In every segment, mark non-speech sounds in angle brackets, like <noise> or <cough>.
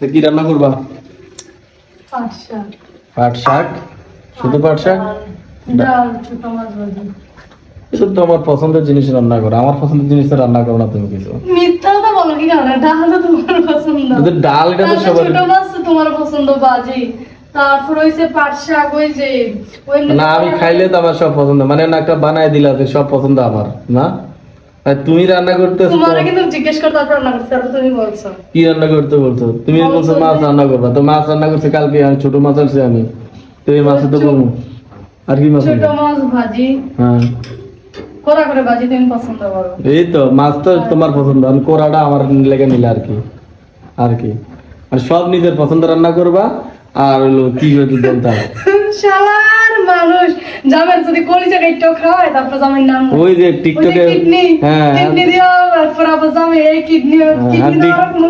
কি রান্না করবা? পাট শাক। শুধু পাট শাক? তো আমার পছন্দের জিনিস রান্না করো। আমার পছন্দের জিনিস রান্না করো না তুমি কিছু। মিথ্যা কথা বলো কি কারণে? ডাল তো তোমার পছন্দ। ডাল এটা তো তারপর সবার ছোট মাছ তোমার পছন্দ তারপর হইছে পাট শাক ওই যে না আমি খাইলে তো আমার সব পছন্দ। মানে একটা বানায় দিলা যে সব পছন্দ আমার না? আর তুমি রান্না করতে তোমার কিন্তু জিজ্ঞেস করে তারপর রান্না করতে তারপর তুমি বলছো। কি রান্না করতে বলছো? তুমি বলছো মাছ রান্না করবা। তো মাছ রান্না করছে কালকে আমি ছোট মাছ আনছি আমি। তো এই মাছে তো কমু আর কি মাছ ছোট মাছ ভাজি। হ্যাঁ। করা করে ভাজি তুমি পছন্দ করো। এই তো মাছ তো তোমার পছন্দ। আমি কোরাটা আমার লেগে নিলে আর কি। আর কি। আর সব নিজের পছন্দ রান্না করবা। আর হলো কি বলতে? হবে <laughs> শালার মানুষ। জামের যদি কলিজা খাওয়ায় তারপর জামের নাম ওই যে টিকটকে কিডনি। হ্যাঁ। কিডনি দিও তারপর আবার জামে এই কিডনি হ্যাঁ, কিডনি দেওয়ার কোনো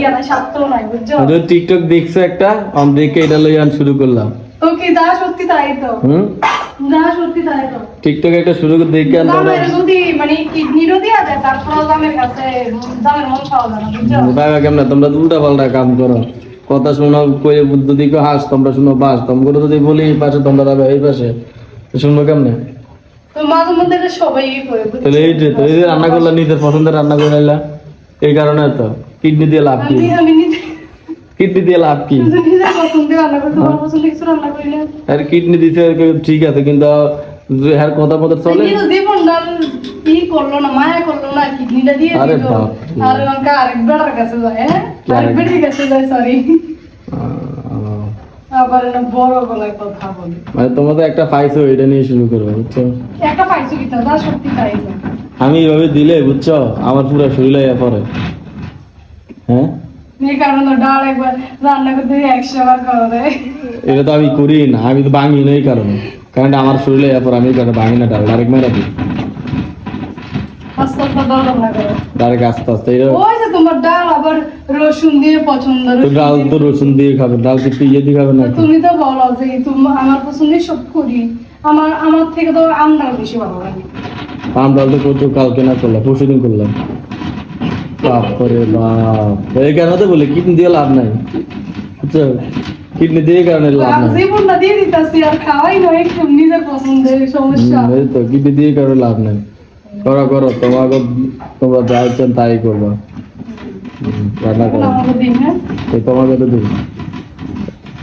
ইয়া স্বার্থ নাই বুঝছ? ওই টিকটক দেখছ একটা? আমি দেখে এটা শুরু করলাম। তো কি যা সত্যি তাই তো? হুম? যা সত্যি তাই তো। টিকটকে একটা শুরু করে দেখে আন জামের যদি মানে কিডনিরও দিয়া যায় তারপর জামের কাছে জামের মন পাওয়া যায় না বুঝছ? ভাইবা কেমন? তোমরা উল্টা পাল্টা কাম করো। কথা শোনো কই যদি কেউ হাস তোমরা শুনো বাস। তোমরা যদি বলি এই পাশে তোমরা যাবে এই পাশে। তো শুনব কেমনে? তাহলে এই যে তো এই যে রান্না করলা নিজের পছন্দের রান্না করে নিলা। এই কারণে তো কিডনি দিয়ে লাভ কি? কিডনি দিয়ে লাভ কি? না। আর কিডনি দিতে ঠিক আছে কিন্তু যে হ্যার কথা মতো চলে। জীবন ডাল করল না মায়া দিয়ে। আর আরেক কাছে যায় আরেক আরেক- কাছে যায় সরি বলি মানে তোমাদের একটা পাইছো এটা নিয়ে শুরু করব বুঝছ একটা পাইছো কি তা সত্যি তাই। আমি এইভাবে দিলে বুঝছ আমার পুরো শরীর হয়ে পরে হ্যাঁ এই কারণে ডাল একবার রান্না করতে একশো বার খাওয়া দেয় এটা তো আমি করি না আমি তো ভাঙি না এই কারণে কারণ আমার শরীরে এরপর আমি কারণে ভাঙি না ডাল ডাইরেক্ট মেরা দিই ডাল রান্না করো ডাইরেক্ট আস্তে আস্তে ওই যে তোমার ডাল আবার রসুন দিয়ে পছন্দ ডাল তো রসুন দিয়ে খাবে ডাল কি পিয়ে দিয়ে খাবে না তুমি তো বলো যে তুমি আমার পছন্দের সব করি। আমার আমার থেকে তো আম ডাল বেশি ভালো লাগে। পাম ডাল তো কত কালকে না করলাম পরশু দিন করলাম। বাপরে বাপ। এই কারণে তো বলি কিডনি দিয়ে লাভ নাই। বুঝছ? কিডনি দিয়ে কারণে লাভ নাই। জীবনটা দিয়ে দিতেছি আর খাওয়াই নয় একটু নিজের পছন্দের সমস্যা। এই তো কিডনি দিয়ে কারণে লাভ নাই। করো করো তোমাকে তোমরা যা ইচ্ছেন তাই করবা। রান্না করো। দিন তোমাকে তো দিই।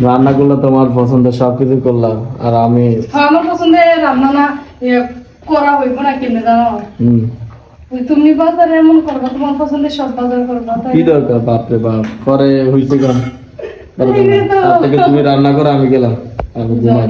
রান্না করলে তোমার পছন্দের সবকিছু করলাম আর আমি আমার পছন্দের রান্না না করা হইব না কেমনে জানো? হম। তুমি বাজারে এমন করবা তোমার পছন্দের সব বাজার করবা কি দরকার? বাপরে বাপ পরে হইছে কেন? তুমি রান্না করো আমি গেলাম। আমি ঘুমাই।